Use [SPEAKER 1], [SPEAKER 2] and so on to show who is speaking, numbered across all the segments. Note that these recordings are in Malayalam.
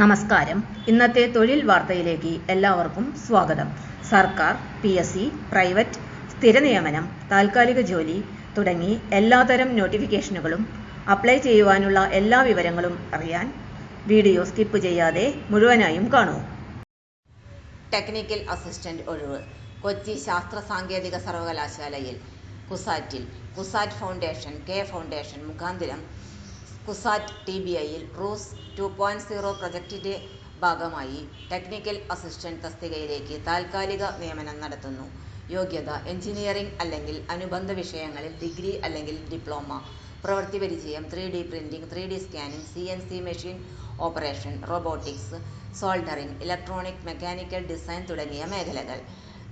[SPEAKER 1] നമസ്കാരം. ഇന്നത്തെ തൊഴിൽ വാർത്തയിലേക്ക് എല്ലാവർക്കും സ്വാഗതം. സർക്കാർ പി എസ് സി പ്രൈവറ്റ് സ്ഥിര നിയമനം താൽക്കാലിക ജോലി തുടങ്ങി എല്ലാതരം നോട്ടിഫിക്കേഷനുകളും അപ്ലൈ ചെയ്യുവാനുള്ള എല്ലാ വിവരങ്ങളും അറിയാൻ വീഡിയോ സ്കിപ്പ് ചെയ്യാതെ മുഴുവനായും കാണൂ.
[SPEAKER 2] ടെക്നിക്കൽ അസിസ്റ്റന്റ് ഒഴിവ്. കൊച്ചി ശാസ്ത്ര സാങ്കേതിക സർവകലാശാലയിൽ കുസാറ്റിൽ. കുസാറ്റ് ഫൗണ്ടേഷൻ കെ ഫൗണ്ടേഷൻ മുഖാന്തിരം കുസാറ്റ് ടി ബി ഐയിൽ റൂസ് ടു പോയിന്റ് സീറോ ഭാഗമായി ടെക്നിക്കൽ അസിസ്റ്റന്റ് തസ്തികയിലേക്ക് താൽക്കാലിക നിയമനം നടത്തുന്നു. യോഗ്യത എഞ്ചിനീയറിംഗ് അല്ലെങ്കിൽ അനുബന്ധ വിഷയങ്ങളിൽ ഡിഗ്രി അല്ലെങ്കിൽ ഡിപ്ലോമ പ്രവൃത്തി പരിചയം three D printing three D scanning C N C machine operation robotics soldering electronic mechanical design തുടങ്ങിയ മേഖലകൾ.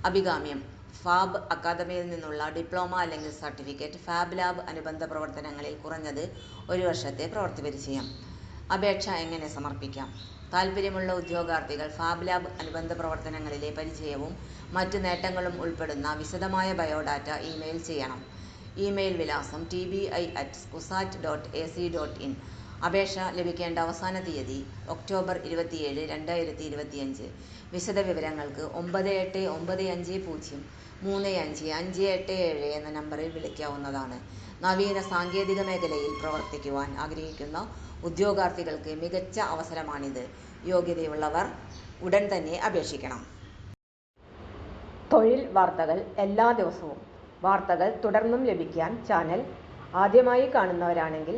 [SPEAKER 2] അഭികാമ്യം ഫാബ് അക്കാദമിയിൽ നിന്നുള്ള ഡിപ്ലോമ അല്ലെങ്കിൽ സർട്ടിഫിക്കറ്റ് ഫാബ് ലാബ് അനുബന്ധ പ്രവർത്തനങ്ങളിൽ കുറഞ്ഞത് ഒരു വർഷത്തെ പ്രവൃത്തി പരിചയം. അപേക്ഷ എങ്ങനെ സമർപ്പിക്കാം? താൽപ്പര്യമുള്ള ഉദ്യോഗാർത്ഥികൾ ഫാബ് ലാബ് അനുബന്ധ പ്രവർത്തനങ്ങളിലെ പരിചയവും മറ്റ് നേട്ടങ്ങളും ഉൾപ്പെടുന്ന വിശദമായ ബയോഡാറ്റ ഇമെയിൽ ചെയ്യണം. ഇമെയിൽ വിലാസം T B I at CUSAT dot A C dot in. അപേക്ഷ ലഭിക്കേണ്ട അവസാന തീയതി ഒക്ടോബർ ഇരുപത്തിയേഴ് രണ്ടായിരത്തി ഇരുപത്തിയഞ്ച് വിശദവിവരങ്ങൾക്ക് ഒമ്പത് എട്ട് ഒമ്പത് അഞ്ച് പൂജ്യം മൂന്ന് അഞ്ച് അഞ്ച് എട്ട് ഏഴ് എന്ന നമ്പറിൽ വിളിക്കാവുന്നതാണ്. നവീന സാങ്കേതിക മേഖലയിൽ പ്രവർത്തിക്കുവാൻ ആഗ്രഹിക്കുന്ന ഉദ്യോഗാർത്ഥികൾക്ക് മികച്ച അവസരമാണിത്. യോഗ്യതയുള്ളവർ ഉടൻ തന്നെ അപേക്ഷിക്കണം.
[SPEAKER 1] തൊഴിൽ വാർത്തകൾ എല്ലാ ദിവസവും. വാർത്തകൾ തുടർന്നും ലഭിക്കാൻ ചാനൽ ആദ്യമായി കാണുന്നവരാണെങ്കിൽ